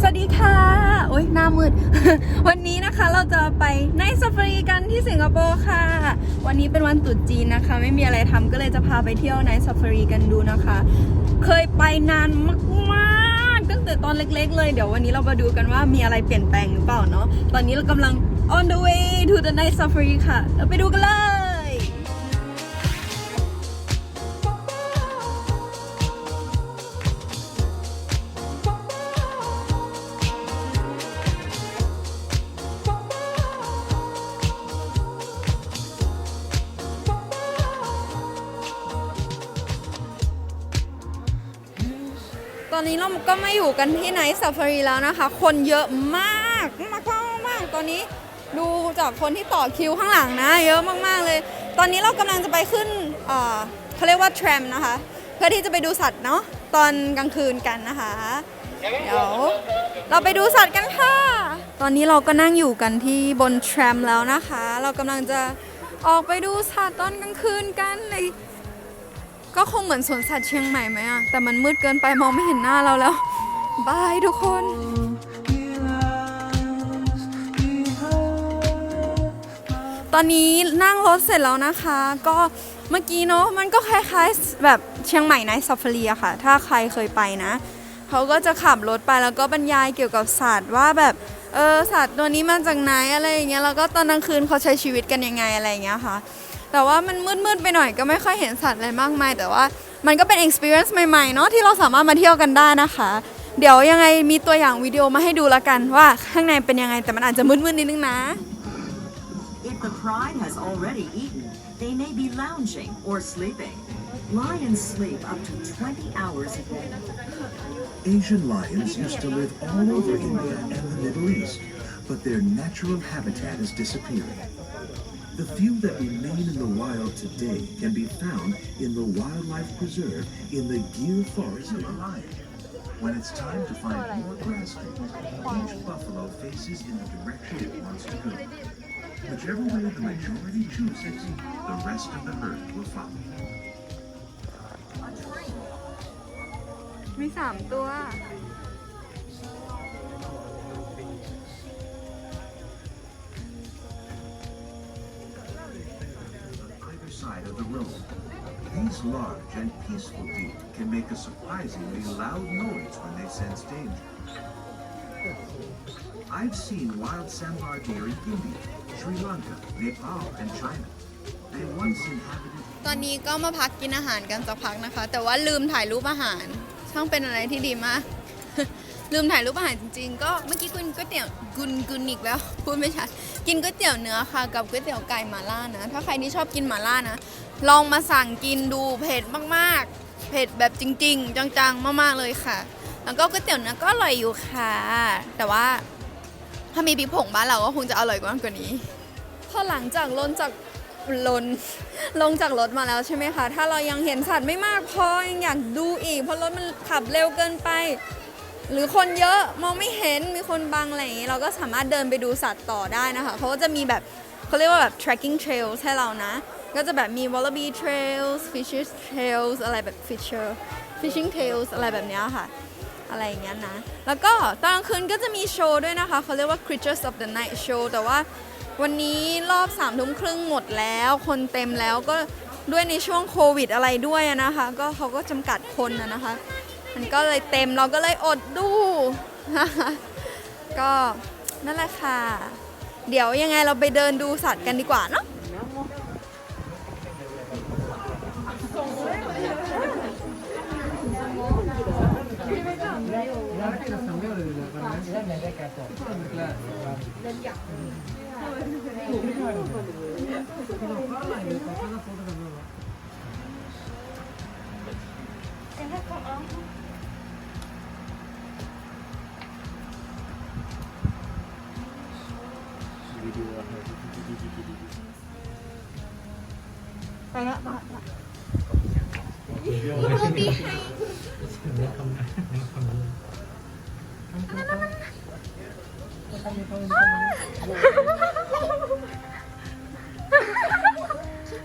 สวัสดีค่ะโอ๊ยหน้ามืด วันนี้นะคะเราจะไปในซาฟารีกันที่สิงคโปร์ค่ะ วันนี้เป็นวันตรุษจีนนะคะ ไม่มีอะไรทำก็เลยจะพาไปเที่ยวในซาฟารีกันดูนะคะ เคยไปนานมากๆตั้งแต่ตอนเล็ก ๆ เลย เดี๋ยววันนี้เรามาดูกันว่ามีอะไรเปลี่ยนแปลงหรือเปล่าเนาะ ตอนนี้เรากำลัง on the way to the night safari ค่ะ เราไปดูกันเลย ตอนนี้เราก็มาอยู่กันที่ไนท์ซ a ฟารีแล้วนะคะ คนเยอะมากมากมากตอนนี้ดูจากคนที่ต่อคิวข้างหลังนะ เยอะมากๆเลย ตอนนี้เรากำลังจะไปขึ้นเขาเรียกว่าแทรมนะคะ เพื่อที่จะไปดูสัตว์เนาะตอนกลางคืนกันนะคะ เดี๋ยวเราไปดูสัตว์กันค่ะ ตอนนี้เราก็นั่งอยู่กันที่บนแทรมแล้วนะคะ เรากำลังจะออกไปดูสัตว์ตอนกลางคืนกันใน ก็คงเหมือนสวนสัตว์เชียงใหม่ไหมอะแต่มันมืดเกินไปมองไม่เห็นหน้าเราแล้ว บายทุกคน ตอนนี้นั่งรถเสร็จแล้วนะคะ ก็เมื่อกี้เนาะมันก็คล้ายๆแบบเชียงใหม่ไนท์ซาฟารีอะค่ะ ถ้าใครเคยไปนะ เขาก็จะขับรถไปแล้วก็บรรยายเกี่ยวกับสัตว์ว่าแบบเออสัตว์ตัวนี้มาจากไหนอะไรอย่างเงี้ยแล้วก็ตอนกลางคืนเขาใช้ชีวิตกันยังไงอะไรอย่างเงี้ยค่ะ แต่ว่ามันมืดๆไปหน่อยก็ไม่ค่อยเห็นสัตว์อะไรมากมาย แต่ว่ามันก็เป็น experience ใหม่ๆเนาะที่เราสามารถมาเที่ยวกันได้นะคะ เดี๋ยวยังไงมีตัวอย่างวิดีโอมาให้ดูละกันว่าข้างในเป็นยังไงแต่มันอาจจะมืดๆนิดนึงนะ If the pride has already eaten, they may be lounging or sleeping. Lions sleep up to 20 hours a day. Asian lions used to live all over India and the Middle East, but their natural habitat is disappearing. The few that remain in the wild today can be found in the wildlife preserve in the Gir Forest of the Lion. When it's time to find more grass to eat, each buffalo faces in the direction it wants to go. Whichever way the majority chooses, the rest of the herd will follow. มีสามตัว of the road. These large and peaceful deer can make a surprisingly loud noise when they sense danger. I've seen wild sambar deer in India, Sri Lanka, Nepal, and China. They once inhabited ตอนนี้ก็มาพักกินอาหารกันสักพักนะคะ แต่ว่าลืมถ่ายรูปอาหาร ช่างเป็นอะไรที่ดีมาก ลืมถ่ายรูปอาหารจริงๆ ก็เมื่อกี้กินก๋วยเตี๋ยวกุนกุนอีกแล้ว พูดไม่ชัด กินก๋วยเตี๋ยวเนื้อค่ะ กับก๋วยเตี๋ยวไก่หม่าล่านะ ถ้าใครที่ชอบกินหม่าล่านะ ลองมาสั่งกินดูเผ็ดมากๆ เผ็ดแบบจริง ๆ จังๆ มากๆเลยค่ะ แล้วก็ก๋วยเตี๋ยวเนื้อก็อร่อยอยู่ค่ะ แต่ว่าถ้ามีพริกผงบ้านเราก็คงจะอร่อยกว่ากว่านี้ พอหลังจากลนจากลนลงจากรถมาแล้วใช่ไหมคะ ถ้าเรายังเห็นสัตว์ไม่มากพอยังอยากดูอีก เพราะรถมันขับเร็วเกินไป หรือคนเยอะมองไม่เห็นมีคนบังอะไรอย่างนี้เราก็สามารถเดินไปดูสัตว์ต่อได้นะคะเขาก็จะมีแบบเขาเรียกว่าแบบ trekking trails ให้เรานะ ก็จะแบบมี wallaby trails fishes trails อะไรแบบ fisher fishing trails อะไรแบบเนี้ยค่ะ อะไรอย่างเงี้ยนะ แล้วก็ตอนกลางคืนก็จะมีโชว์ด้วยนะคะเขาเรียกว่า Creatures of the Night Show แต่ว่าวันนี้รอบสามทุ่มครึ่งหมดแล้ว คนเต็มแล้วก็ด้วยในช่วงโควิดอะไรด้วยนะคะ ก็เขาก็จำกัดคนนะคะ มันก็เลยเต็มเราก็เลยอดดู ก็นั่นแหละค่ะ เดี๋ยวยังไงเราไปเดินดูสัตว์กันดีกว่าเนาะ ดีไปละมาละโรตีให้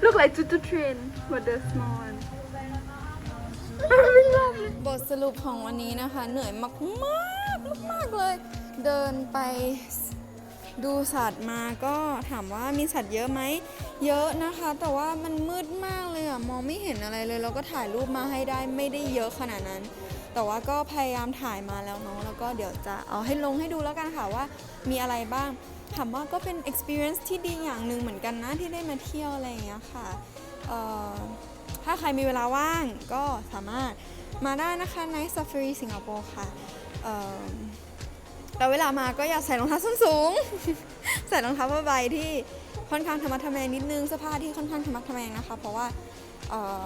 Look like tutu train but the small one บทสรุปของวันนี้นะคะ เหนื่อยมากมากมากเลย เดินไป ดูสัตว์มาก็ถามว่ามีสัตว์เยอะไหม เยอะนะคะ แต่ว่ามันมืดมากเลยอะมองไม่เห็นอะไรเลย เราก็ถ่ายรูปมาให้ได้ไม่ได้เยอะขนาดนั้น แต่ว่าก็พยายามถ่ายมาแล้วเนาะแล้วก็เดี๋ยวจะเอาให้ลงให้ดูแล้วกันค่ะว่ามีอะไรบ้างถามว่าก็เป็น experience ที่ดีอย่างหนึ่งเหมือนกันนะที่ได้มาเที่ยวอะไรอย่างเงี้ยค่ะถ้าใครมีเวลาว่างก็สามารถมาได้นะคะ Night Safari สิงคโปร์ค่ะ แต่เวลามาก็อย่าใส่รองเท้าส้นสูง ใส่รองเท้าผ้าใบที่ค่อนข้างธรรมะทะแมงนิดนึงเสื้อผ้าที่ค่อนข้างธรรมะทะแมงนะคะ เพราะว่าเอ่อ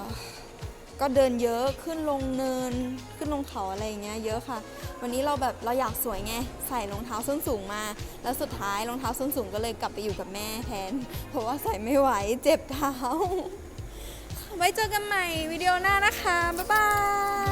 ก็เดินเยอะขึ้นลงเนินขึ้นลงเขาอะไรอย่างเงี้ยเยอะค่ะ วันนี้เราแบบเราอยากสวยไงใส่รองเท้าส้นสูงมา แล้วสุดท้ายรองเท้าส้นสูงก็เลยกลับไปอยู่กับแม่แทน เพราะว่าใส่ไม่ไหวเจ็บเท้า ไว้เจอกันใหม่วิดีโอหน้านะคะ บ๊ายบาย